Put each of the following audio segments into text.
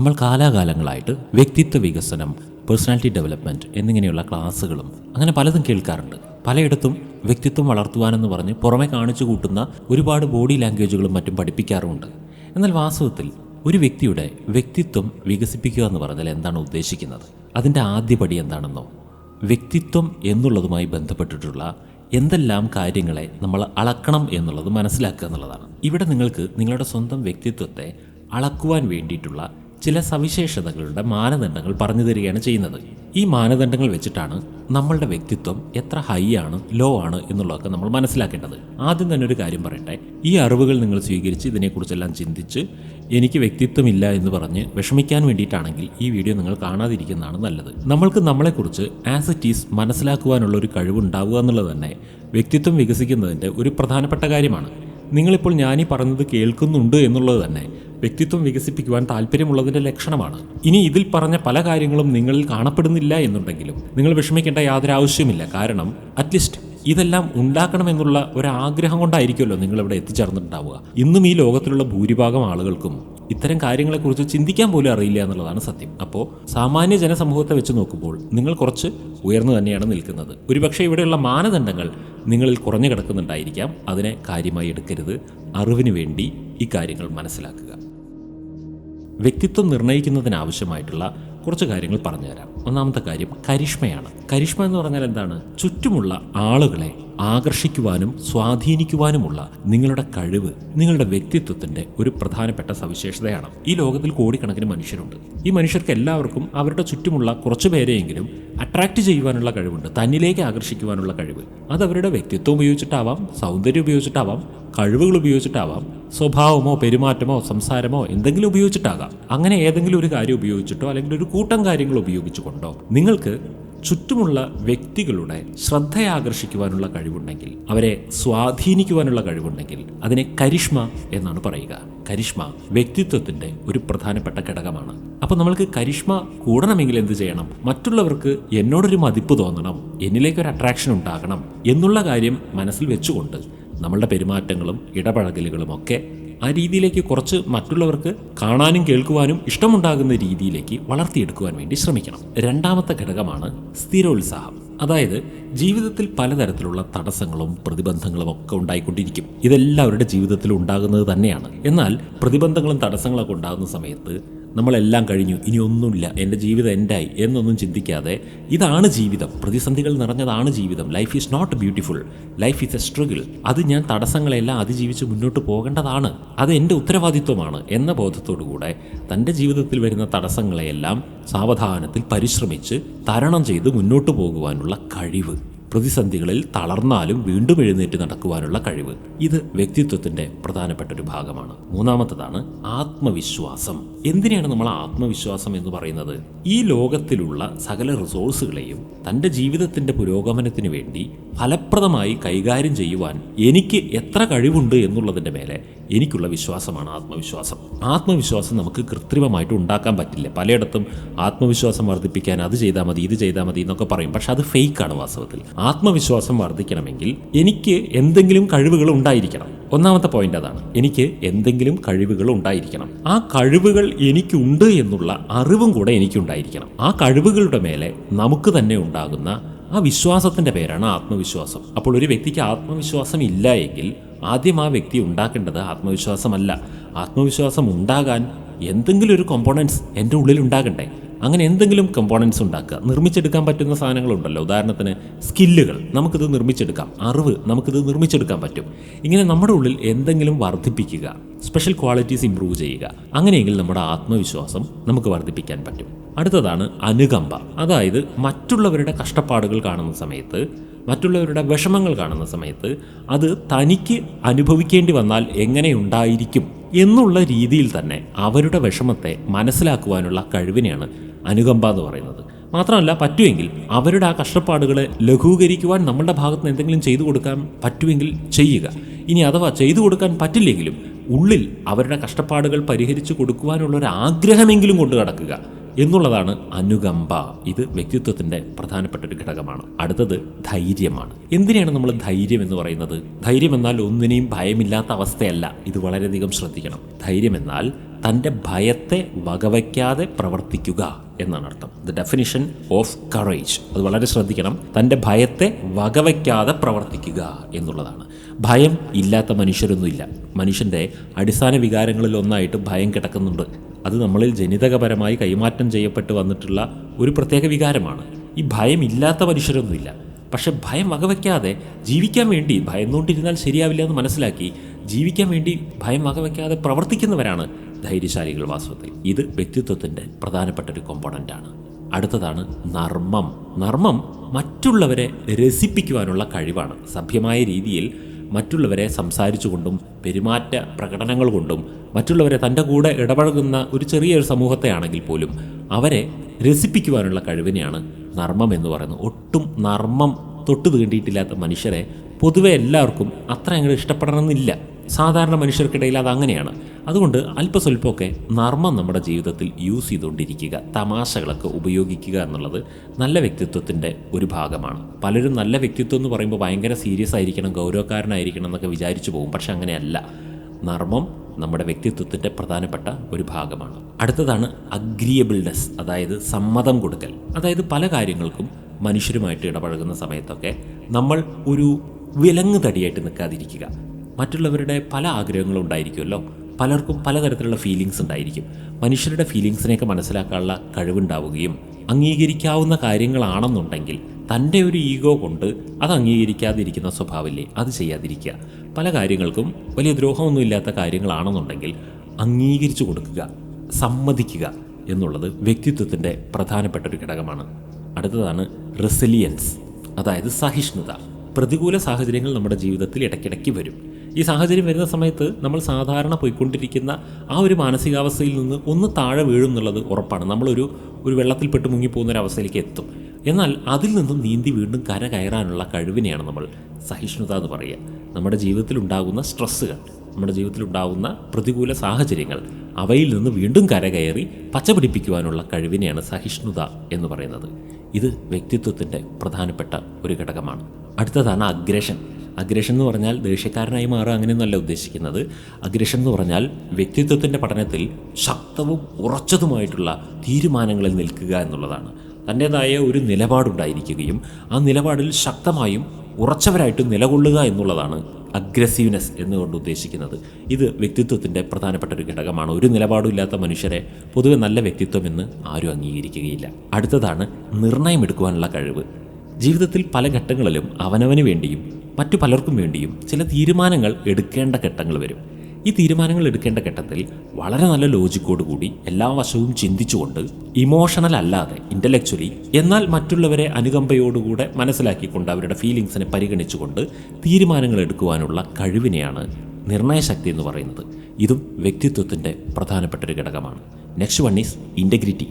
നമ്മൾ കാലാകാലങ്ങളായിട്ട് വ്യക്തിത്വ വികസനം പേഴ്സണാലിറ്റി ഡെവലപ്മെന്റ് എന്നിങ്ങനെയുള്ള ക്ലാസ്സുകളും അങ്ങനെ പലതും കേൾക്കാറുണ്ട്. പലയിടത്തും വ്യക്തിത്വം വളർത്തുവാനെന്ന് പറഞ്ഞ് പുറമെ കാണിച്ചു കൂട്ടുന്ന ഒരുപാട് ബോഡി ലാംഗ്വേജുകളും മറ്റും പഠിപ്പിക്കാറുമുണ്ട്. എന്നാൽ വാസ്തവത്തിൽ ഒരു വ്യക്തിയുടെ വ്യക്തിത്വം വികസിപ്പിക്കുക എന്ന് പറഞ്ഞാൽ എന്താണ് ഉദ്ദേശിക്കുന്നത്? അതിന്റെ ആദ്യപടി എന്താണെന്നോ? വ്യക്തിത്വം എന്നുള്ളതുമായി ബന്ധപ്പെട്ടിട്ടുള്ള എന്തെല്ലാം കാര്യങ്ങളെ നമ്മൾ അളക്കണം എന്നുള്ളത് മനസ്സിലാക്കുക എന്നുള്ളതാണ്. ഇവിടെ നിങ്ങൾക്ക് നിങ്ങളുടെ സ്വന്തം വ്യക്തിത്വത്തെ അളക്കുവാൻ വേണ്ടിയിട്ടുള്ള ചില സവിശേഷതകളുടെ മാനദണ്ഡങ്ങൾ പറഞ്ഞു തരികയാണ് ചെയ്യുന്നത്. ഈ മാനദണ്ഡങ്ങൾ വെച്ചിട്ടാണ് നമ്മളുടെ വ്യക്തിത്വം എത്ര ഹൈ ആണ് ലോ ആണ് എന്നുള്ളതൊക്കെ നമ്മൾ മനസ്സിലാക്കേണ്ടത്. ആദ്യം തന്നെ ഒരു കാര്യം പറയട്ടെ. ഈ അറിവുകൾ നിങ്ങൾ സ്വീകരിച്ച് ഇതിനെക്കുറിച്ചെല്ലാം ചിന്തിച്ച് എനിക്ക് വ്യക്തിത്വമില്ല എന്ന് പറഞ്ഞ് വിഷമിക്കാൻ വേണ്ടിയിട്ടാണെങ്കിൽ ഈ വീഡിയോ നിങ്ങൾ കാണാതിരിക്കുന്നതാണ് നല്ലത്. നമ്മൾക്ക് നമ്മളെക്കുറിച്ച് ആസ് ഇറ്റ് ഈസ് മനസ്സിലാക്കുവാനുള്ള ഒരു കഴിവുണ്ടാവുക എന്നുള്ളത് തന്നെ വ്യക്തിത്വം വികസിക്കുന്നതിന്റെ ഒരു പ്രധാനപ്പെട്ട കാര്യമാണ്. നിങ്ങളിപ്പോൾ ഞാനീ പറഞ്ഞത് കേൾക്കുന്നുണ്ട് എന്നുള്ളത് തന്നെ വ്യക്തിത്വം വികസിപ്പിക്കുവാൻ താല്പര്യമുള്ളതിന്റെ ലക്ഷണമാണ്. ഇനി ഇതിൽ പറഞ്ഞ പല കാര്യങ്ങളും നിങ്ങളിൽ കാണപ്പെടുന്നില്ല എന്നുണ്ടെങ്കിലും നിങ്ങൾ വിഷമിക്കേണ്ട യാതൊരു ആവശ്യമില്ല കാരണം അറ്റ്ലീസ്റ്റ് ഇതെല്ലാം ഉണ്ടാക്കണമെന്നുള്ള ഒരാഗ്രഹം കൊണ്ടായിരിക്കുമല്ലോ നിങ്ങൾ ഇവിടെ എത്തിച്ചേർന്നിട്ടുണ്ടാവുക. ഇന്നും ഈ ലോകത്തിലുള്ള ഭൂരിഭാഗം ആളുകൾക്കും ഇത്തരം കാര്യങ്ങളെക്കുറിച്ച് ചിന്തിക്കാൻ പോലും അറിയില്ല എന്നുള്ളതാണ് സത്യം. അപ്പോൾ സാമാന്യ ജനസമൂഹത്തെ വെച്ച് നോക്കുമ്പോൾ നിങ്ങൾ കുറച്ച് ഉയർന്നു തന്നെയാണ് നിൽക്കുന്നത്. ഒരുപക്ഷെ ഇവിടെയുള്ള മാനദണ്ഡങ്ങൾ നിങ്ങളിൽ കുറഞ്ഞു കിടക്കുന്നുണ്ടായിരിക്കാം. അതിനെ കാര്യമായി എടുക്കരുത്. അറിവിന് വേണ്ടി ഇക്കാര്യങ്ങൾ മനസ്സിലാക്കുക. വ്യക്തിത്വം നിർണയിക്കുന്നതിനാവശ്യമായിട്ടുള്ള കുറച്ച് കാര്യങ്ങൾ പറഞ്ഞുതരാം. ഒന്നാമത്തെ കാര്യം കരിഷ്മയാണ്. കരിഷ്മ എന്ന് പറഞ്ഞാൽ എന്താണ്? ചുറ്റുമുള്ള ആളുകളെ ആകർഷിക്കുവാനും സ്വാധീനിക്കുവാനുമുള്ള നിങ്ങളുടെ കഴിവ് നിങ്ങളുടെ വ്യക്തിത്വത്തിന്റെ ഒരു പ്രധാനപ്പെട്ട സവിശേഷതയാണ്. ഈ ലോകത്തിൽ കോടിക്കണക്കിന് മനുഷ്യരുണ്ട്. ഈ മനുഷ്യർക്ക് എല്ലാവർക്കും അവരുടെ ചുറ്റുമുള്ള കുറച്ചു പേരെയെങ്കിലും ചെയ്യുവാനുള്ള കഴിവുണ്ട്. തന്നിലേക്ക് ആകർഷിക്കുവാനുള്ള കഴിവ്. അത് അവരുടെ വ്യക്തിത്വം ഉപയോഗിച്ചിട്ടാവാം സൗന്ദര്യം ഉപയോഗിച്ചിട്ടാവാം കഴിവുകൾ ഉപയോഗിച്ചിട്ടാവാം സ്വഭാവമോ പെരുമാറ്റമോ സംസാരമോ എന്തെങ്കിലും ഉപയോഗിച്ചിട്ടാകാം. അങ്ങനെ ഏതെങ്കിലും ഒരു കാര്യം ഉപയോഗിച്ചിട്ടോ അല്ലെങ്കിൽ ഒരു കൂട്ടം കാര്യങ്ങൾ ഉപയോഗിച്ചുകൊണ്ടോ നിങ്ങൾക്ക് ചുറ്റുമുള്ള വ്യക്തികളുടെ ശ്രദ്ധയാകർഷിക്കുവാനുള്ള കഴിവുണ്ടെങ്കിൽ അവരെ സ്വാധീനിക്കുവാനുള്ള കഴിവുണ്ടെങ്കിൽ അതിനെ കരിഷ്മ എന്നാണ് പറയുക. കരിഷ്മ വ്യക്തിത്വത്തിന്റെ ഒരു പ്രധാനപ്പെട്ട ഘടകമാണ്. അപ്പോൾ നമ്മൾക്ക് കരിഷ്മ കൂടണമെങ്കിൽ എന്ത് ചെയ്യണം? മറ്റുള്ളവർക്ക് എന്നോടൊരു മതിപ്പ് തോന്നണം എന്നിലേക്കൊരു അട്രാക്ഷൻ ഉണ്ടാകണം എന്നുള്ള കാര്യം മനസ്സിൽ വെച്ചുകൊണ്ട് നമ്മളുടെ പെരുമാറ്റങ്ങളും ഇടപഴകലുകളും ഒക്കെ ആ രീതിയിലേക്ക് കുറച്ച് മറ്റുള്ളവർക്ക് കാണാനും കേൾക്കുവാനും ഇഷ്ടമുണ്ടാകുന്ന രീതിയിലേക്ക് വളർത്തിയെടുക്കുവാൻ വേണ്ടി ശ്രമിക്കണം. രണ്ടാമത്തെ ഘടകമാണ് സ്ഥിരോത്സാഹം. അതായത് ജീവിതത്തിൽ പലതരത്തിലുള്ള തടസ്സങ്ങളും പ്രതിബന്ധങ്ങളും ഒക്കെ ഉണ്ടായിക്കൊണ്ടിരിക്കും. ഇതെല്ലാവരുടെ ജീവിതത്തിൽ ഉണ്ടാകുന്നത് തന്നെയാണ്. എന്നാൽ പ്രതിബന്ധങ്ങളും തടസ്സങ്ങളൊക്കെ ഉണ്ടാകുന്ന സമയത്ത് നമ്മളെല്ലാം കഴിഞ്ഞു. ഇനി ഒന്നുമില്ല. എന്റെ ജീവിതം എൻഡായി എന്നൊന്നും ചിന്തിക്കാതെ ഇതാണ് ജീവിതം. പ്രതിസന്ധികൾ നിറഞ്ഞതാണ് ജീവിതം. Life is not beautiful life is a struggle അത് ഞാൻ തടസ്സങ്ങളെല്ലാം അതിജീവിച്ച് മുന്നോട്ട് പോകേണ്ടതാണ്. അത് എന്റെ ഉത്തരവാദിത്വമാണ് എന്ന ബോധത്തോടുകൂടെ തന്റെ ജീവിതത്തിൽ വരുന്ന തടസ്സങ്ങളെയെല്ലാം സാവധാനത്തിൽ പരിശ്രമിച്ച് തരണം ചെയ്ത് മുന്നോട്ട് പോകുവാനുള്ള കഴിവ്. പ്രതിസന്ധികളിൽ തളർന്നാലും വീണ്ടും എഴുന്നേറ്റ് നടക്കുവാനുള്ള കഴിവ്. ഇത് വ്യക്തിത്വത്തിന്റെ പ്രധാനപ്പെട്ട ഒരു ഭാഗമാണ്. മൂന്നാമത്തതാണ് ആത്മവിശ്വാസം. എന്തിനാണ് നമ്മൾ ആത്മവിശ്വാസം എന്ന് പറയുന്നത്? ഈ ലോകത്തിലുള്ള സകല റിസോഴ്സുകളെയും തന്റെ ജീവിതത്തിന്റെ പുരോഗമനത്തിന് വേണ്ടി ഫലപ്രദമായി കൈകാര്യം ചെയ്യുവാൻ എനിക്ക് എത്ര കഴിവുണ്ട് എന്നുള്ളതിന്റെ മേലെ എനിക്കുള്ള വിശ്വാസമാണ് ആത്മവിശ്വാസം. ആത്മവിശ്വാസം നമുക്ക് കൃത്രിമമായിട്ട് ഉണ്ടാക്കാൻ പറ്റില്ല. പലയിടത്തും ആത്മവിശ്വാസം വർദ്ധിപ്പിക്കാൻ അത് ചെയ്താൽ മതി ഇത് ചെയ്താൽ മതി എന്നൊക്കെ പറയും. പക്ഷെ അത് ഫേക്കാണ് വാസ്തവത്തിൽ. ആത്മവിശ്വാസം വർദ്ധിക്കണമെങ്കിൽ എനിക്ക് എന്തെങ്കിലും കഴിവുകൾ ഉണ്ടായിരിക്കണം. ഒന്നാമത്തെ പോയിന്റ് അതാണ്. എനിക്ക് എന്തെങ്കിലും കഴിവുകൾ ഉണ്ടായിരിക്കണം. ആ കഴിവുകൾ എനിക്കുണ്ട് എന്നുള്ള അറിവും കൂടെ എനിക്കുണ്ടായിരിക്കണം. ആ കഴിവുകളുടെ മേലെ നമുക്ക് തന്നെ ഉണ്ടാകുന്ന ആ വിശ്വാസത്തിന്റെ പേരാണ് ആത്മവിശ്വാസം. അപ്പോൾ ഒരു വ്യക്തിക്ക് ആത്മവിശ്വാസം ഇല്ല എങ്കിൽ ആദ്യം ആ വ്യക്തി ഉണ്ടാക്കേണ്ടത് ആത്മവിശ്വാസമല്ല. ആത്മവിശ്വാസം ഉണ്ടാകാൻ എന്തെങ്കിലും ഒരു കോമ്പോണൻസ് എന്റെ ഉള്ളിൽ ഉണ്ടാകണ്ടേ? അങ്ങനെ എന്തെങ്കിലും കമ്പോണൻസ് ഉണ്ടാക്കുക. നിർമ്മിച്ചെടുക്കാൻ പറ്റുന്ന സാധനങ്ങളുണ്ടല്ലോ. ഉദാഹരണത്തിന് സ്കില്ലുകൾ. നമുക്കിത് നിർമ്മിച്ചെടുക്കാം. അറിവ് നമുക്കിത് നിർമ്മിച്ചെടുക്കാൻ പറ്റും. ഇങ്ങനെ നമ്മുടെ ഉള്ളിൽ എന്തെങ്കിലും വർദ്ധിപ്പിക്കുക. സ്പെഷ്യൽ ക്വാളിറ്റീസ് ഇമ്പ്രൂവ് ചെയ്യുക. അങ്ങനെയെങ്കിൽ നമ്മുടെ ആത്മവിശ്വാസം നമുക്ക് വർദ്ധിപ്പിക്കാൻ പറ്റും. അടുത്തതാണ് അനുകമ്പ. അതായത് മറ്റുള്ളവരുടെ കഷ്ടപ്പാടുകൾ കാണുന്ന സമയത്ത് മറ്റുള്ളവരുടെ വിഷമങ്ങൾ കാണുന്ന സമയത്ത് അത് തനിക്ക് അനുഭവിക്കേണ്ടി വന്നാൽ എങ്ങനെയുണ്ടായിരിക്കും എന്നുള്ള രീതിയിൽ തന്നെ അവരുടെ വിഷമത്തെ മനസ്സിലാക്കുവാനുള്ള കഴിവിനെയാണ് അനുകമ്പ എന്ന് പറയുന്നത്. മാത്രമല്ല പറ്റുമെങ്കിൽ അവരുടെ ആ കഷ്ടപ്പാടുകളെ ലഘൂകരിക്കുവാൻ നമ്മളുടെ ഭാഗത്ത് നിന്ന് എന്തെങ്കിലും ചെയ്തു കൊടുക്കാൻ പറ്റുമെങ്കിൽ ചെയ്യുക. ഇനി അഥവാ ചെയ്തു കൊടുക്കാൻ പറ്റില്ലെങ്കിലും ഉള്ളിൽ അവരുടെ കഷ്ടപ്പാടുകൾ പരിഹരിച്ചു കൊടുക്കുവാനുള്ള ഒരു ആഗ്രഹമെങ്കിലും കൊണ്ടു കടക്കുക എന്നുള്ളതാണ് അനുകമ്പ. ഇത് വ്യക്തിത്വത്തിന്റെ പ്രധാനപ്പെട്ട ഒരു ഘടകമാണ്. അടുത്തത് ധൈര്യമാണ്. എന്തിനാണ് നമ്മൾ ധൈര്യം എന്ന് പറയുന്നത്? ധൈര്യം എന്നാൽ ഒന്നിനെയും ഭയമില്ലാത്ത അവസ്ഥയല്ല. ഇത് വളരെയധികം ശ്രദ്ധിക്കണം. ധൈര്യം എന്നാൽ തന്റെ ഭയത്തെ വകവയ്ക്കാതെ പ്രവർത്തിക്കുക എന്നാണ് അർത്ഥം. ദ ഡെഫിനിഷൻ ഓഫ് കറേജ് അത് വളരെ ശ്രദ്ധിക്കണം. തന്റെ ഭയത്തെ വകവയ്ക്കാതെ പ്രവർത്തിക്കുക എന്നുള്ളതാണ്. ഭയം ഇല്ലാത്ത മനുഷ്യരൊന്നുമില്ല. മനുഷ്യന്റെ അടിസ്ഥാന വികാരങ്ങളിൽ ഒന്നായിട്ട് ഭയം കിടക്കുന്നുണ്ട്. അത് നമ്മളിൽ ജനിതകപരമായി കൈമാറ്റം ചെയ്യപ്പെട്ട് വന്നിട്ടുള്ള ഒരു പ്രത്യേക വികാരമാണ്. ഈ ഭയം ഇല്ലാത്ത മനുഷ്യരൊന്നുമില്ല. പക്ഷെ ഭയം വകവയ്ക്കാതെ ജീവിക്കാൻ വേണ്ടി ഭയന്നുകൊണ്ടിരുന്നാൽ ശരിയാവില്ല എന്ന് മനസ്സിലാക്കി ജീവിക്കാൻ വേണ്ടി ഭയം വകവയ്ക്കാതെ പ്രവർത്തിക്കുന്നവരാണ് ധൈര്യശാലികൾ വാസ്തവത്തിൽ. ഇത് വ്യക്തിത്വത്തിന്റെ പ്രധാനപ്പെട്ട ഒരു കോമ്പോണന്റാണ് അടുത്തതാണ് നർമ്മം. നർമ്മം മറ്റുള്ളവരെ രസിപ്പിക്കുവാനുള്ള കഴിവാണ്. സഭ്യമായ രീതിയിൽ മറ്റുള്ളവരെ സംസാരിച്ചുകൊണ്ടും പെരുമാറ്റ പ്രകടനങ്ങൾ കൊണ്ടും മറ്റുള്ളവരെ തന്റെ കൂടെ ഇടപഴകുന്ന ഒരു ചെറിയൊരു സമൂഹത്തെ ആണെങ്കിൽ പോലും അവരെ രസിപ്പിക്കുവാനുള്ള കഴിവിനെയാണ് നർമ്മം എന്ന് പറയുന്നത്. ഒട്ടും നർമ്മം തൊട്ട് തീണ്ടിയിട്ടില്ലാത്ത മനുഷ്യരെ പൊതുവെ എല്ലാവർക്കും അത്ര അങ്ങോട്ട് ഇഷ്ടപ്പെടണമെന്നില്ല. സാധാരണ മനുഷ്യർക്കിടയിൽ അത് അങ്ങനെയാണ്. അതുകൊണ്ട് അല്പസ്വല്പമൊക്കെ നർമ്മം നമ്മുടെ ജീവിതത്തിൽ യൂസ് ചെയ്തുകൊണ്ടിരിക്കുക തമാശകളൊക്കെ ഉപയോഗിക്കുക എന്നുള്ളത് നല്ല വ്യക്തിത്വത്തിന്റെ ഒരു ഭാഗമാണ്. പലരും നല്ല വ്യക്തിത്വം എന്ന് പറയുമ്പോൾ ഭയങ്കര സീരിയസ് ആയിരിക്കണം ഗൗരവക്കാരനായിരിക്കണം എന്നൊക്കെ വിചാരിച്ചു പോകും. പക്ഷെ അങ്ങനെയല്ല. നർമ്മം നമ്മുടെ വ്യക്തിത്വത്തിന്റെ പ്രധാനപ്പെട്ട ഒരു ഭാഗമാണ്. അടുത്തതാണ് അഗ്രിയബിൾനെസ് അതായത് സമ്മതം കൊടുക്കൽ. അതായത് പല കാര്യങ്ങൾക്കും മനുഷ്യരുമായിട്ട് ഇടപഴകുന്ന സമയത്തൊക്കെ നമ്മൾ ഒരു വിലങ്ങ് തടിയായിട്ട് നിൽക്കാതിരിക്കുക. മറ്റുള്ളവരുടെ പല ആഗ്രഹങ്ങളും ഉണ്ടായിരിക്കുമല്ലോ. പലർക്കും പലതരത്തിലുള്ള ഫീലിങ്സ് ഉണ്ടായിരിക്കും. മനുഷ്യരുടെ ഫീലിങ്സിനെയൊക്കെ മനസ്സിലാക്കാനുള്ള കഴിവുണ്ടാവുകയും അംഗീകരിക്കാവുന്ന കാര്യങ്ങളാണെന്നുണ്ടെങ്കിൽ തന്റെ ഒരു ഈഗോ കൊണ്ട് അത് അംഗീകരിക്കാതിരിക്കുന്ന സ്വഭാവമില്ലേ? അത് ചെയ്യാതിരിക്കുക. പല കാര്യങ്ങൾക്കും വലിയ ദ്രോഹമൊന്നുമില്ലാത്ത കാര്യങ്ങളാണെന്നുണ്ടെങ്കിൽ അംഗീകരിച്ചു കൊടുക്കുക സമ്മതിക്കുക എന്നുള്ളത് വ്യക്തിത്വത്തിന്റെ പ്രധാനപ്പെട്ട ഒരു ഘടകമാണ്. അടുത്തതാണ് റെസിലിയൻസ് അതായത് സഹിഷ്ണുത. പ്രതികൂല സാഹചര്യങ്ങൾ നമ്മുടെ ജീവിതത്തിൽ ഇടയ്ക്കിടയ്ക്ക് വരും. ഈ സാഹചര്യം വരുന്ന സമയത്ത് നമ്മൾ സാധാരണ പോയിക്കൊണ്ടിരിക്കുന്ന ആ ഒരു മാനസികാവസ്ഥയിൽ നിന്ന് ഒന്ന് താഴെ വീഴും എന്നുള്ളത് ഉറപ്പാണ്. നമ്മളൊരു ഒരു വെള്ളത്തിൽ വെള്ളത്തിൽപ്പെട്ട് മുങ്ങിപ്പോകുന്ന ഒരു അവസ്ഥയിലേക്ക് എത്തും. എന്നാൽ അതിൽ നിന്നും നീന്തി വീണ്ടും കര കയറാനുള്ള കഴിവിനെയാണ് നമ്മൾ സഹിഷ്ണുത എന്ന് പറയുക. നമ്മുടെ ജീവിതത്തിൽ ഉണ്ടാകുന്ന സ്ട്രെസ്സുകൾ നമ്മുടെ ജീവിതത്തിൽ ഉണ്ടാകുന്ന പ്രതികൂല സാഹചര്യങ്ങൾ അവയിൽ നിന്ന് വീണ്ടും കരകയറി പച്ചപിടിപ്പിക്കുവാനുള്ള കഴിവിനെയാണ് സഹിഷ്ണുത എന്ന് പറയുന്നത്. ഇത് വ്യക്തിത്വത്തിന്റെ പ്രധാനപ്പെട്ട ഒരു ഘടകമാണ്. അടുത്തതാണ് അഗ്രഷൻ അഗ്രഷൻ എന്ന് പറഞ്ഞാൽ ദേഷ്യക്കാരനായി മാറുക അങ്ങനെയൊന്നുമല്ല ഉദ്ദേശിക്കുന്നത്. അഗ്രഷൻ എന്ന് പറഞ്ഞാൽ വ്യക്തിത്വത്തിന്റെ പഠനത്തിൽ ശക്തവും ഉറച്ചതുമായിട്ടുള്ള തീരുമാനങ്ങളിൽ നിൽക്കുക എന്നുള്ളതാണ്. തന്റേതായ ഒരു നിലപാടുണ്ടായിരിക്കുകയും ആ നിലപാടിൽ ശക്തമായും ഉറച്ചവരായിട്ട് നിലകൊള്ളുക എന്നുള്ളതാണ് അഗ്രസീവ്നെസ് എന്നുകൊണ്ട് ഉദ്ദേശിക്കുന്നത്. ഇത് വ്യക്തിത്വത്തിന്റെ പ്രധാനപ്പെട്ട ഒരു ഘടകമാണ്. ഒരു നിലപാടുമില്ലാത്ത മനുഷ്യരെ പൊതുവെ നല്ല വ്യക്തിത്വം എന്ന് ആരും അംഗീകരിക്കുകയില്ല. അടുത്തതാണ് നിർണയമെടുക്കുവാനുള്ള കഴിവ്. ജീവിതത്തിൽ പല ഘട്ടങ്ങളിലും അവനവന് വേണ്ടിയും മറ്റു പലർക്കും വേണ്ടിയും ചില തീരുമാനങ്ങൾ എടുക്കേണ്ട ഘട്ടങ്ങൾ വരും. ഈ തീരുമാനങ്ങൾ എടുക്കേണ്ട ഘട്ടത്തിൽ വളരെ നല്ല ലോജിക്കോട് കൂടി എല്ലാ വശവും ചിന്തിച്ചുകൊണ്ട് ഇമോഷണൽ അല്ലാതെ ഇന്റലക്ച്വലി എന്നാൽ മറ്റുള്ളവരെ അനുകമ്പയോടുകൂടെ മനസ്സിലാക്കിക്കൊണ്ട് അവരുടെ ഫീലിങ്സിനെ പരിഗണിച്ചുകൊണ്ട് തീരുമാനങ്ങൾ എടുക്കുവാനുള്ള കഴിവിനെയാണ് നിർണയശക്തി എന്ന് പറയുന്നത്. ഇതും വ്യക്തിത്വത്തിന്റെ പ്രധാനപ്പെട്ട ഒരു ഘടകമാണ്. നെക്സ്റ്റ് വൺ ഈസ് ഇന്റഗ്രിറ്റി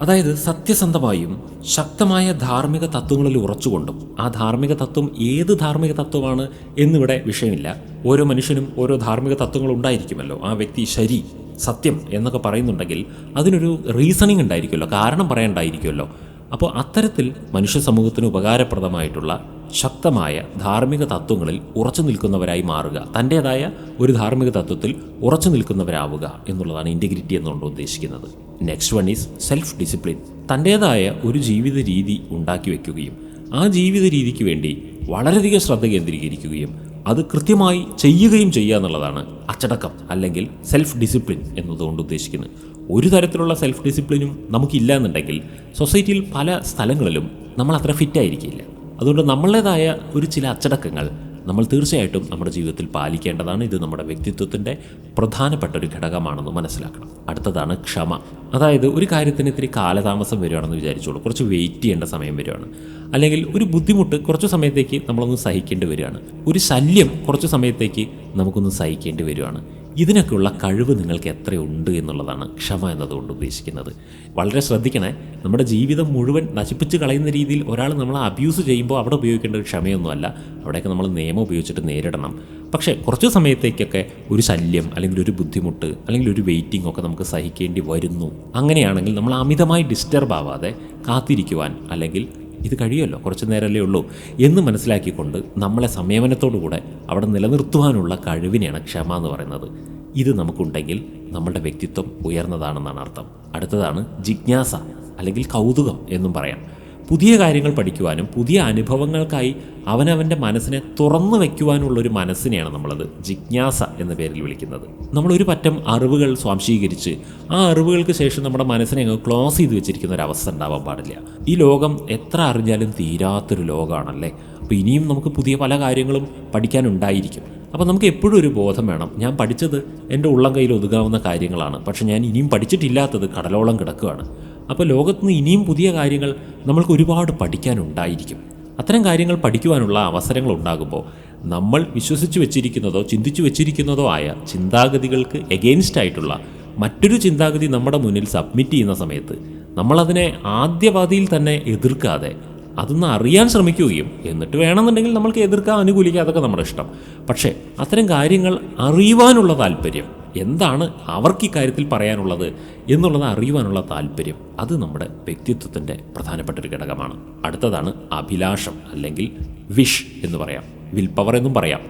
അതായത് സത്യസന്ധമായും ശക്തമായ ധാർമ്മിക തത്വങ്ങളിൽ ഉറച്ചുകൊണ്ടും ആ ധാർമ്മിക തത്വം ഏത് ധാർമ്മിക തത്വമാണ് എന്നിവിടെ വിഷയമില്ല. ഓരോ മനുഷ്യനും ഓരോ ധാർമ്മിക തത്വങ്ങൾ ഉണ്ടായിരിക്കുമല്ലോ. ആ വ്യക്തി ശരി സത്യം എന്നൊക്കെ പറയുന്നുണ്ടെങ്കിൽ അതിനൊരു റീസണിങ് ഉണ്ടായിരിക്കുമല്ലോ. കാരണം പറയണ്ടായിരിക്കുമല്ലോ അപ്പോൾ അത്തരത്തിൽ മനുഷ്യ സമൂഹത്തിന് ഉപകാരപ്രദമായിട്ടുള്ള ശക്തമായ ധാർമ്മിക തത്വങ്ങളിൽ ഉറച്ചു നിൽക്കുന്നവരായി മാറുക. തന്റേതായ ഒരു ധാർമ്മിക തത്വത്തിൽ ഉറച്ചു നിൽക്കുന്നവരാവുക എന്നുള്ളതാണ് ഇന്റഗ്രിറ്റി എന്നുകൊണ്ട് ഉദ്ദേശിക്കുന്നത്. Next one is self discipline തന്റേതായ ഒരു ജീവിത രീതി ഉണ്ടാക്കി വയ്ക്കുകയും ആ ജീവിത രീതിക്ക് വേണ്ടി വളരെയധികം ശ്രദ്ധ കേന്ദ്രീകരിക്കുകയും അത് കൃത്യമായി ചെയ്യുകയും ചെയ്യുക എന്നുള്ളതാണ് അച്ചടക്കം അല്ലെങ്കിൽ സെൽഫ് ഡിസിപ്ലിൻ എന്നതുകൊണ്ട് ഉദ്ദേശിക്കുന്നത്. ഒരു തരത്തിലുള്ള സെൽഫ് ഡിസിപ്ലിനും നമുക്കില്ല എന്നുണ്ടെങ്കിൽ സൊസൈറ്റിയിൽ പല സ്ഥലങ്ങളിലും നമ്മൾ അത്ര ഫിറ്റായിരിക്കില്ല അതുകൊണ്ട് നമ്മളുടേതായ ഒരു ചില അച്ചടക്കങ്ങൾ നമ്മൾ തീർച്ചയായിട്ടും നമ്മുടെ ജീവിതത്തിൽ പാലിക്കേണ്ടതാണ്. ഇത് നമ്മുടെ വ്യക്തിത്വത്തിന്റെ പ്രധാനപ്പെട്ട ഒരു ഘടകമാണെന്ന് മനസ്സിലാക്കണം. അടുത്തതാണ് ക്ഷമ. അതായത് ഒരു കാര്യത്തിന് ഇത്തിരി കാലതാമസം വരികയാണെന്ന് വിചാരിച്ചോളൂ. കുറച്ച് വെയിറ്റ് ചെയ്യേണ്ട സമയം വരികയാണ് അല്ലെങ്കിൽ ഒരു ബുദ്ധിമുട്ട് കുറച്ച് സമയത്തേക്ക് നമ്മളൊന്ന് സഹിക്കേണ്ടി വരികയാണ്. ഒരു ശല്യം കുറച്ച് സമയത്തേക്ക് നമുക്കൊന്ന് സഹിക്കേണ്ടി വരികയാണ്. ഇതിനൊക്കെയുള്ള കഴിവ് നിങ്ങൾക്ക് എത്രയുണ്ട് എന്നുള്ളതാണ് ക്ഷമ എന്നതുകൊണ്ട് ഉദ്ദേശിക്കുന്നത്. വളരെ ശ്രദ്ധിക്കണേ നമ്മുടെ ജീവിതം മുഴുവൻ നശിപ്പിച്ച് കളയുന്ന രീതിയിൽ ഒരാൾ നമ്മളെ അബ്യൂസ് ചെയ്യുമ്പോൾ അവിടെ ഉപയോഗിക്കേണ്ട ഒരു ക്ഷമയൊന്നുമല്ല. അവിടെയൊക്കെ നമ്മൾ നിയമം ഉപയോഗിച്ചിട്ട് നേരിടണം. പക്ഷേ കുറച്ച് സമയത്തേക്കൊക്കെ ഒരു ശല്യം അല്ലെങ്കിൽ ഒരു ബുദ്ധിമുട്ട് അല്ലെങ്കിൽ ഒരു വെയിറ്റിംഗ് ഒക്കെ നമുക്ക് സഹിക്കേണ്ടി വരുന്നു. അങ്ങനെയാണെങ്കിൽ നമ്മൾ അമിതമായി ഡിസ്റ്റർബ് ആവാതെ കാത്തിരിക്കുവാൻ അല്ലെങ്കിൽ ഇത് കഴിയുമല്ലോ? കുറച്ച് നേരമല്ലേ ഉള്ളൂ. എന്ന് മനസ്സിലാക്കിക്കൊണ്ട് നമ്മളെ സംയമനത്തോടുകൂടെ അവിടെ നിലനിർത്തുവാനുള്ള കഴിവിനെയാണ് ക്ഷമ എന്ന് പറയുന്നത്. ഇത് നമുക്കുണ്ടെങ്കിൽ നമ്മളുടെ വ്യക്തിത്വം ഉയർന്നതാണെന്നാണ് അർത്ഥം. അടുത്തതാണ് ജിജ്ഞാസ അല്ലെങ്കിൽ കൗതുകം എന്നും പറയാം. പുതിയ കാര്യങ്ങൾ പഠിക്കുവാനും പുതിയ അനുഭവങ്ങൾക്കായി അവനവന്റെ മനസ്സിനെ തുറന്നു വയ്ക്കുവാനുള്ളൊരു മനസ്സിനെയാണ് നമ്മളത് ജിജ്ഞാസ എന്ന പേരിൽ വിളിക്കുന്നത്. നമ്മളൊരു പറ്റം അറിവുകൾ സ്വാംശീകരിച്ച് ആ അറിവുകൾക്ക് ശേഷം നമ്മുടെ മനസ്സിനെ അങ്ങ് ക്ലോസ് ചെയ്ത് വെച്ചിരിക്കുന്ന ഒരു അവസ്ഥ ഉണ്ടാവാൻ പാടില്ല. ഈ ലോകം എത്ര അറിഞ്ഞാലും തീരാത്തൊരു ലോകമാണല്ലേ? അപ്പോൾ ഇനിയും നമുക്ക് പുതിയ പല കാര്യങ്ങളും പഠിക്കാനുണ്ടായിരിക്കും. അപ്പോൾ നമുക്ക് എപ്പോഴും ഒരു ബോധം വേണം. ഞാൻ പഠിച്ചത് എന്റെ ഉള്ളം കയ്യിൽ ഒതുങ്ങാവുന്ന കാര്യങ്ങളാണ്. പക്ഷേ ഞാൻ ഇനിയും പഠിച്ചിട്ടില്ലാത്തത് കടലോളം കിടക്കുകയാണ്. അപ്പോൾ ലോകത്ത് നിന്ന് ഇനിയും പുതിയ കാര്യങ്ങൾ നമ്മൾക്ക് ഒരുപാട് പഠിക്കാനുണ്ടായിരിക്കും. അത്തരം കാര്യങ്ങൾ പഠിക്കുവാനുള്ള അവസരങ്ങൾ ഉണ്ടാകുമ്പോൾ നമ്മൾ വിശ്വസിച്ച് വെച്ചിരിക്കുന്നതോ ചിന്തിച്ചു വെച്ചിരിക്കുന്നതോ ആയ ചിന്താഗതികൾക്ക് എഗെയിൻസ്റ്റ് ആയിട്ടുള്ള മറ്റൊരു ചിന്താഗതി നമ്മുടെ മുന്നിൽ സബ്മിറ്റ് ചെയ്യുന്ന സമയത്ത് നമ്മളതിനെ ആദ്യപാതിയിൽ തന്നെ എതിർക്കാതെ അതൊന്ന് അറിയാൻ ശ്രമിക്കുകയും എന്നിട്ട് വേണമെന്നുണ്ടെങ്കിൽ നമ്മൾക്ക് എതിർക്കാൻ അനുകൂലിക്കുക അതൊക്കെ നമ്മുടെ ഇഷ്ടം. പക്ഷേ അത്തരം കാര്യങ്ങൾ അറിയുവാനുള്ള താല്പര്യം എന്താണ് അവർക്ക് ഇക്കാര്യത്തിൽ പറയാനുള്ളത് എന്നുള്ളത് അറിയുവാനുള്ള താല്പര്യം അത് നമ്മുടെ വ്യക്തിത്വത്തിന്റെ പ്രധാനപ്പെട്ട ഒരു ഘടകമാണ്. അടുത്തതാണ് അഭിലാഷം അല്ലെങ്കിൽ വിഷ് എന്ന് പറയാം. വിൽ പവർ എന്നും പറയാം.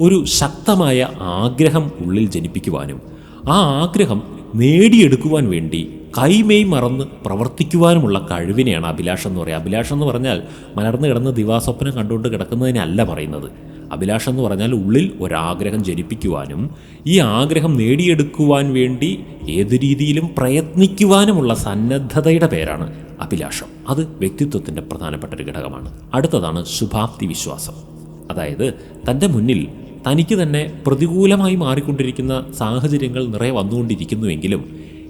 ഒരു ശക്തമായ ആഗ്രഹം ഉള്ളിൽ ജനിപ്പിക്കുവാനും ആ ആഗ്രഹം നേടിയെടുക്കുവാൻ വേണ്ടി കൈമേയ് മറന്ന് പ്രവർത്തിക്കുവാനുമുള്ള കഴിവിനെയാണ് അഭിലാഷം എന്ന് പറയുക അഭിലാഷം എന്ന് പറഞ്ഞാൽ മലർന്ന് കിടന്ന് ദിവാസ്വപ്നം കണ്ടുകൊണ്ട് കിടക്കുന്നതിനല്ല പറയുന്നത്. അഭിലാഷം എന്ന് പറഞ്ഞാൽ ഉള്ളിൽ ഒരാഗ്രഹം ജനിപ്പിക്കുവാനും ഈ ആഗ്രഹം നേടിയെടുക്കുവാൻ വേണ്ടി ഏത് രീതിയിലും പ്രയത്നിക്കുവാനുമുള്ള സന്നദ്ധതയുടെ പേരാണ് അഭിലാഷം. അത് വ്യക്തിത്വത്തിന്റെ പ്രധാനപ്പെട്ട ഒരു ഘടകമാണ്. അടുത്തതാണ് ശുഭാപ്തി വിശ്വാസം. അതായത് തന്റെ മുന്നിൽ തനിക്ക് തന്നെ പ്രതികൂലമായി മാറിക്കൊണ്ടിരിക്കുന്ന സാഹചര്യങ്ങൾ നിറയെ വന്നുകൊണ്ടിരിക്കുന്നുവെങ്കിലും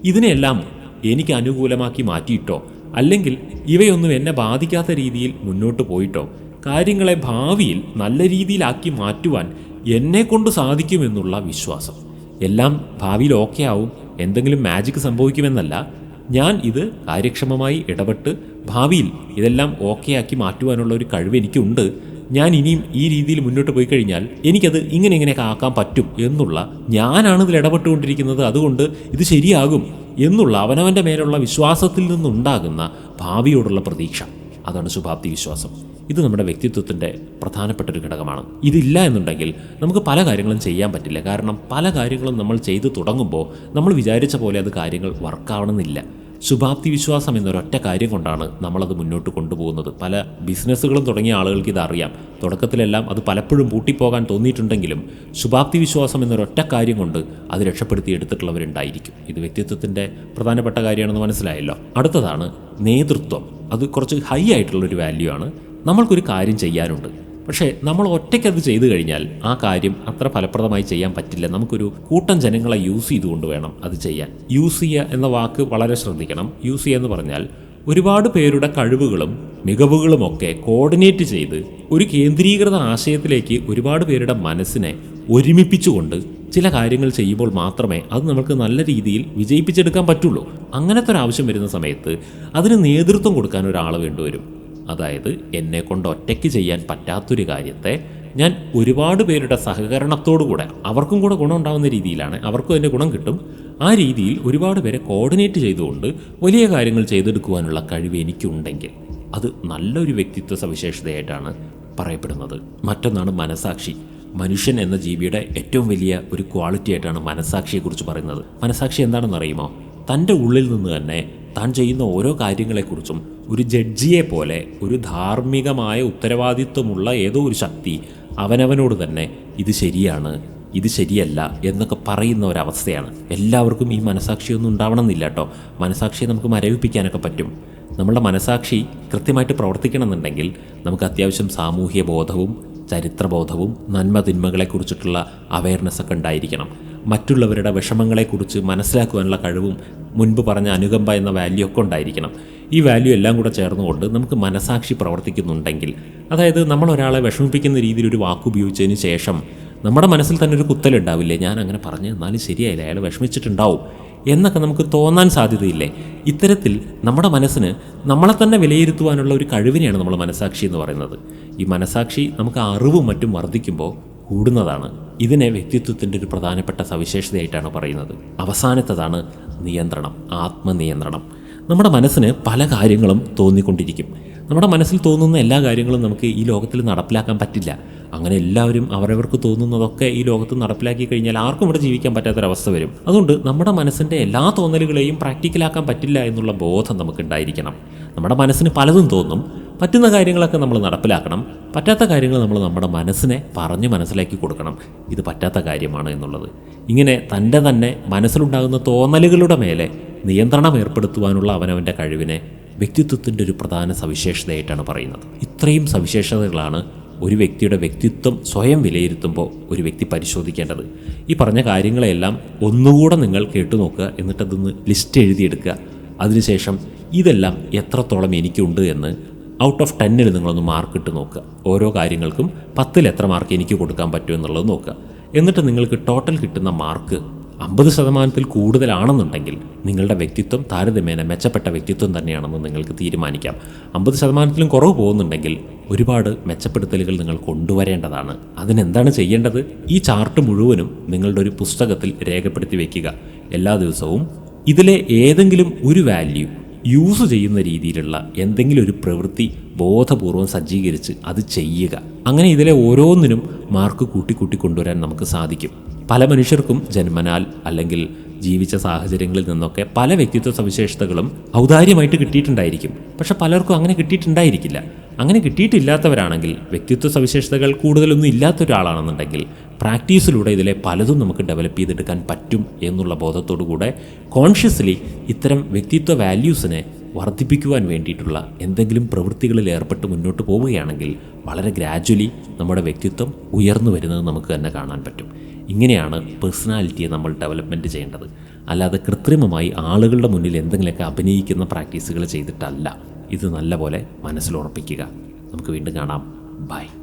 ഇതിനെല്ലാം എനിക്ക് അനുകൂലമാക്കി മാറ്റിയിട്ടോ അല്ലെങ്കിൽ ഇവയൊന്നും എന്നെ ബാധിക്കാത്ത രീതിയിൽ മുന്നോട്ട് പോയിട്ടോ കാര്യങ്ങളെ ഭാവിയിൽ നല്ല രീതിയിലാക്കി മാറ്റുവാൻ എന്നെ കൊണ്ട് സാധിക്കുമെന്നുള്ള വിശ്വാസം. എല്ലാം ഭാവിയിൽ ഓക്കെ ആവും. എന്തെങ്കിലും മാജിക് സംഭവിക്കുമെന്നല്ല. ഞാൻ ഇത് കാര്യക്ഷമമായി ഇടപെട്ട് ഭാവിയിൽ ഇതെല്ലാം ഓക്കെ ആക്കി മാറ്റുവാനുള്ള ഒരു കഴിവ് എനിക്കുണ്ട്. ഞാൻ ഇനിയും ഈ രീതിയിൽ മുന്നോട്ട് പോയി കഴിഞ്ഞാൽ എനിക്കത് ഇങ്ങനെ ഇങ്ങനെയൊക്കെ ആക്കാൻ പറ്റും എന്നുള്ള ഞാനാണ് ഇതിൽ ഇടപെട്ടുകൊണ്ടിരിക്കുന്നത്. അതുകൊണ്ട് ഇത് ശരിയാകും എന്നുള്ള അവനവന്റെ മേലുള്ള വിശ്വാസത്തിൽ നിന്നുണ്ടാകുന്ന ഭാവിയോടുള്ള പ്രതീക്ഷ. അതാണ് ശുഭാപ്തി വിശ്വാസം. ഇത് നമ്മുടെ വ്യക്തിത്വത്തിന്റെ പ്രധാനപ്പെട്ട ഒരു ഘടകമാണ്. ഇതില്ല എന്നുണ്ടെങ്കിൽ നമുക്ക് പല കാര്യങ്ങളും ചെയ്യാൻ പറ്റില്ല. കാരണം പല കാര്യങ്ങളും നമ്മൾ ചെയ്തു തുടങ്ങുമ്പോൾ നമ്മൾ വിചാരിച്ച പോലെ അത് കാര്യങ്ങൾ വർക്കാവണമെന്നില്ല. ശുഭാപ്തി വിശ്വാസം എന്നൊരൊറ്റ കാര്യം കൊണ്ടാണ് നമ്മളത് മുന്നോട്ട് കൊണ്ടുപോകുന്നത്. പല ബിസിനസ്സുകളും തുടങ്ങിയ ആളുകൾക്ക് ഇതറിയാം. തുടക്കത്തിലെല്ലാം അത് പലപ്പോഴും പൂട്ടിപ്പോകാൻ തോന്നിയിട്ടുണ്ടെങ്കിലും ശുഭാപ്തി വിശ്വാസം എന്നൊരൊറ്റ കാര്യം കൊണ്ട് അത് രക്ഷപ്പെടുത്തി എടുത്തിട്ടുള്ളവരുണ്ടായിരിക്കും. ഇത് വ്യക്തിത്വത്തിന്റെ പ്രധാനപ്പെട്ട കാര്യമാണെന്ന് മനസ്സിലായല്ലോ. അടുത്തതാണ് നേതൃത്വം. അത് കുറച്ച് ഹൈ ആയിട്ടുള്ളൊരു വാല്യൂ ആണ്. നമ്മൾക്കൊരു കാര്യം ചെയ്യാനുണ്ട്. പക്ഷേ നമ്മൾ ഒറ്റയ്ക്കത് ചെയ്തു കഴിഞ്ഞാൽ ആ കാര്യം അത്ര ഫലപ്രദമായി ചെയ്യാൻ പറ്റില്ല. നമുക്കൊരു കൂട്ടം ജനങ്ങളെ യൂസ് ചെയ്തുകൊണ്ട് വേണം അത് ചെയ്യാൻ. യൂസ് ചെയ്യുക എന്ന വാക്ക് വളരെ ശ്രദ്ധിക്കണം. യൂസ് ചെയ്യുക എന്ന് പറഞ്ഞാൽ ഒരുപാട് പേരുടെ കഴിവുകളും മികവുകളുമൊക്കെ കോർഡിനേറ്റ് ചെയ്ത് ഒരു കേന്ദ്രീകൃത ആശയത്തിലേക്ക് ഒരുപാട് പേരുടെ മനസ്സിനെ ഒരുമിപ്പിച്ചുകൊണ്ട് ചില കാര്യങ്ങൾ ചെയ്യുമ്പോൾ മാത്രമേ അത് നമുക്ക് നല്ല രീതിയിൽ വിജയിപ്പിച്ചെടുക്കാൻ പറ്റുള്ളൂ. അങ്ങനത്തെ ഒരു ആവശ്യം വരുന്ന സമയത്ത് അതിന് നേതൃത്വം കൊടുക്കാൻ ഒരാൾ വേണ്ടിവരും അതായത് എന്നെ കൊണ്ട് ഒറ്റയ്ക്ക് ചെയ്യാൻ പറ്റാത്തൊരു കാര്യത്തെ ഞാൻ ഒരുപാട് പേരുടെ സഹകരണത്തോടു കൂടെ അവർക്കും കൂടെ ഉണ്ടാകുന്ന രീതിയിലാണ് അവർക്കും അതിന്റെ ഗുണം കിട്ടും. ആ രീതിയിൽ ഒരുപാട് പേരെ കോർഡിനേറ്റ് ചെയ്തുകൊണ്ട് വലിയ കാര്യങ്ങൾ ചെയ്തെടുക്കുവാനുള്ള കഴിവ് എനിക്കുണ്ടെങ്കിൽ അത് നല്ലൊരു വ്യക്തിത്വ സവിശേഷതയായിട്ടാണ് പറയപ്പെടുന്നത്. മറ്റൊന്നാണ് മനസാക്ഷി. മനുഷ്യൻ എന്ന ജീവിയുടെ ഏറ്റവും വലിയ ഒരു ക്വാളിറ്റി ആയിട്ടാണ് മനസാക്ഷിയെക്കുറിച്ച് പറയുന്നത്. മനസാക്ഷി എന്താണെന്ന് അറിയുമോ തന്റെ ഉള്ളിൽ നിന്ന് തന്നെ താൻ ചെയ്യുന്ന ഓരോ കാര്യങ്ങളെക്കുറിച്ചും ഒരു ജഡ്ജിയെ പോലെ ഒരു ധാർമ്മികമായ ഉത്തരവാദിത്വമുള്ള ഏതോ ഒരു ശക്തി അവനവനോട് തന്നെ ഇത് ശരിയാണ് ഇത് ശരിയല്ല എന്നൊക്കെ പറയുന്ന ഒരവസ്ഥയാണ്. എല്ലാവർക്കും ഈ മനസാക്ഷിയൊന്നും ഉണ്ടാവണമെന്നില്ല കേട്ടോ. മനസാക്ഷിയെ നമുക്ക് മരവിപ്പിക്കാനൊക്കെ പറ്റും. നമ്മളുടെ മനസാക്ഷി കൃത്യമായിട്ട് പ്രവർത്തിക്കണമെന്നുണ്ടെങ്കിൽ നമുക്ക് അത്യാവശ്യം സാമൂഹ്യ ബോധവും ചരിത്രബോധവും നന്മ തിന്മകളെക്കുറിച്ചിട്ടുള്ള അവയർനെസ് ഒക്കെ ഉണ്ടായിരിക്കണം. മറ്റുള്ളവരുടെ വിഷമങ്ങളെക്കുറിച്ച് മനസ്സിലാക്കുവാനുള്ള കഴിവും മുൻപ് പറഞ്ഞ അനുകമ്പ എന്ന വാല്യൂ ഒക്കെ ഉണ്ടായിരിക്കണം. ഈ വാല്യൂ എല്ലാം കൂടെ ചേർന്നുകൊണ്ട് നമുക്ക് മനസാക്ഷി പ്രവർത്തിക്കുന്നുണ്ടെങ്കിൽ അതായത് നമ്മൾ ഒരാളെ വിഷമിപ്പിക്കുന്ന രീതിയിൽ ഒരു വാക്ക് ഉപയോഗിച്ചതിന് ശേഷം നമ്മുടെ മനസ്സിൽ തന്നെ ഒരു കുത്തലുണ്ടാവില്ലേ ഞാൻ അങ്ങനെ പറഞ്ഞു എന്നാലും ശരിയായില്ല അയാൾ വിഷമിച്ചിട്ടുണ്ടാവും എന്നൊക്കെ നമുക്ക് തോന്നാൻ സാധ്യതയില്ലേ? ഇത്തരത്തിൽ നമ്മുടെ മനസ്സിന് നമ്മളെ തന്നെ വിലയിരുത്തുവാനുള്ള ഒരു കഴിവിനെയാണ് നമ്മൾ മനസാക്ഷി എന്ന് പറയുന്നത്. ഈ മനസാക്ഷി നമുക്ക് അറിവും മറ്റും വർദ്ധിക്കുമ്പോൾ കൂടുന്നതാണ്. ഇതിനെ വ്യക്തിത്വത്തിന്റെ ഒരു പ്രധാനപ്പെട്ട സവിശേഷതയായിട്ടാണ് പറയുന്നത്. അവസാനത്തതാണ് നിയന്ത്രണം ആത്മനിയന്ത്രണം. നമ്മുടെ മനസ്സിന് പല കാര്യങ്ങളും തോന്നിക്കൊണ്ടിരിക്കും. നമ്മുടെ മനസ്സിൽ തോന്നുന്ന എല്ലാ കാര്യങ്ങളും നമുക്ക് ഈ ലോകത്തിൽ നടപ്പിലാക്കാൻ പറ്റില്ല. അങ്ങനെ എല്ലാവരും അവരവർക്ക് തോന്നുന്നതൊക്കെ ഈ ലോകത്ത് നടപ്പിലാക്കി കഴിഞ്ഞാൽ ആർക്കും ഇവിടെ ജീവിക്കാൻ പറ്റാത്തൊരവസ്ഥ വരും. അതുകൊണ്ട് നമ്മുടെ മനസ്സിന്റെ എല്ലാ തോന്നലുകളെയും പ്രാക്ടിക്കലാക്കാൻ പറ്റില്ല എന്നുള്ള ബോധം നമുക്ക് ഉണ്ടായിരിക്കണം നമ്മുടെ മനസ്സിന് പലതും തോന്നും. പറ്റുന്ന കാര്യങ്ങളൊക്കെ നമ്മൾ നടപ്പിലാക്കണം. പറ്റാത്ത കാര്യങ്ങൾ നമ്മൾ നമ്മുടെ മനസ്സിനെ പറഞ്ഞ് മനസ്സിലാക്കി കൊടുക്കണം. ഇത് പറ്റാത്ത കാര്യമാണ് എന്നുള്ളത്. ഇങ്ങനെ തന്റെ തന്നെ മനസ്സിലുണ്ടാകുന്ന തോന്നലുകളുടെ മേലെ നിയന്ത്രണം ഏർപ്പെടുത്തുവാനുള്ള അവനവന്റെ കഴിവിനെ വ്യക്തിത്വത്തിന്റെ ഒരു പ്രധാന സവിശേഷതയായിട്ടാണ് പറയുന്നത്. ഇത്രയും സവിശേഷതകളാണ് ഒരു വ്യക്തിയുടെ വ്യക്തിത്വം സ്വയം വിലയിരുത്തുമ്പോൾ ഒരു വ്യക്തി പരിശോധിക്കേണ്ടത്. ഈ പറഞ്ഞ കാര്യങ്ങളെല്ലാം ഒന്നുകൂടെ നിങ്ങൾ കേട്ടുനോക്കുക എന്നിട്ടതൊന്ന് ലിസ്റ്റ് എഴുതിയെടുക്കുക. അതിനുശേഷം ഇതെല്ലാം എത്രത്തോളം എനിക്കുണ്ട് എന്ന് ഔട്ട് ഓഫ് ടെന്നിൽ നിങ്ങളൊന്ന് മാർക്ക് ഇട്ട് നോക്കുക. ഓരോ കാര്യങ്ങൾക്കും പത്തിൽ എത്ര മാർക്ക് എനിക്ക് കൊടുക്കാൻ പറ്റുമെന്നുള്ളത് നോക്കുക. എന്നിട്ട് നിങ്ങൾക്ക് ടോട്ടൽ കിട്ടുന്ന മാർക്ക് അമ്പത് ശതമാനത്തിൽ കൂടുതലാണെന്നുണ്ടെങ്കിൽ നിങ്ങളുടെ വ്യക്തിത്വം താരതമ്യേന മെച്ചപ്പെട്ട വ്യക്തിത്വം തന്നെയാണെന്ന് നിങ്ങൾക്ക് തീരുമാനിക്കാം. അമ്പത് ശതമാനത്തിലും കുറവ് പോകുന്നുണ്ടെങ്കിൽ ഒരുപാട് മെച്ചപ്പെടുത്തലുകൾ നിങ്ങൾ കൊണ്ടുവരേണ്ടതാണ്. അതിനെന്താണ് ചെയ്യേണ്ടത്? ഈ ചാർട്ട് മുഴുവനും നിങ്ങളുടെ ഒരു പുസ്തകത്തിൽ രേഖപ്പെടുത്തി വയ്ക്കുക എല്ലാ ദിവസവും ഇതിലെ ഏതെങ്കിലും ഒരു വാല്യൂ യൂസ് ചെയ്യുന്ന രീതിയിലുള്ള എന്തെങ്കിലും ഒരു പ്രവൃത്തി ബോധപൂർവം സജ്ജീകരിച്ച് അത് ചെയ്യുക. അങ്ങനെ ഇതിലെ ഓരോന്നിനും മാർക്ക് കൂട്ടി കൂട്ടി കൊണ്ടുവരാൻ നമുക്ക് സാധിക്കും. പല മനുഷ്യർക്കും ജന്മനാൽ അല്ലെങ്കിൽ ജീവിച്ച സാഹചര്യങ്ങളിൽ നിന്നൊക്കെ പല വ്യക്തിത്വ സവിശേഷതകളും ഔദാര്യമായിട്ട് കിട്ടിയിട്ടുണ്ടായിരിക്കും. പക്ഷെ പലർക്കും അങ്ങനെ കിട്ടിയിട്ടുണ്ടായിരിക്കില്ല. അങ്ങനെ കിട്ടിയിട്ടില്ലാത്തവരാണെങ്കിൽ വ്യക്തിത്വ സവിശേഷതകൾ കൂടുതലൊന്നും ഇല്ലാത്ത ഒരാളാണെന്നുണ്ടെങ്കിൽ പ്രാക്ടീസിലൂടെ ഇതിലെ പലതും നമുക്ക് ഡെവലപ്പ് ചെയ്തെടുക്കാൻ പറ്റും എന്നുള്ള ബോധത്തോടു കൂടെ കോൺഷ്യസ്ലി ഇത്തരം വ്യക്തിത്വ വാല്യൂസിനെ വർദ്ധിപ്പിക്കുവാൻ വേണ്ടിയിട്ടുള്ള എന്തെങ്കിലും പ്രവൃത്തികളിൽ ഏർപ്പെട്ട് മുന്നോട്ട് പോവുകയാണെങ്കിൽ വളരെ ഗ്രാജ്വലി നമ്മുടെ വ്യക്തിത്വം ഉയർന്നു വരുന്നത് നമുക്ക് തന്നെ കാണാൻ പറ്റും. ഇങ്ങനെയാണ് പേഴ്സണാലിറ്റിയെ നമ്മൾ ഡെവലപ്മെന്റ് ചെയ്യേണ്ടത്. അല്ലാതെ കൃത്രിമമായി ആളുകളുടെ മുന്നിൽ എന്തെങ്കിലുമൊക്കെ അഭിനയിക്കുന്ന പ്രാക്ടീസുകൾ ചെയ്തിട്ടല്ല. ഇത് നല്ലപോലെ മനസ്സിലുറപ്പിക്കുക നമുക്ക് വീണ്ടും കാണാം. ബൈ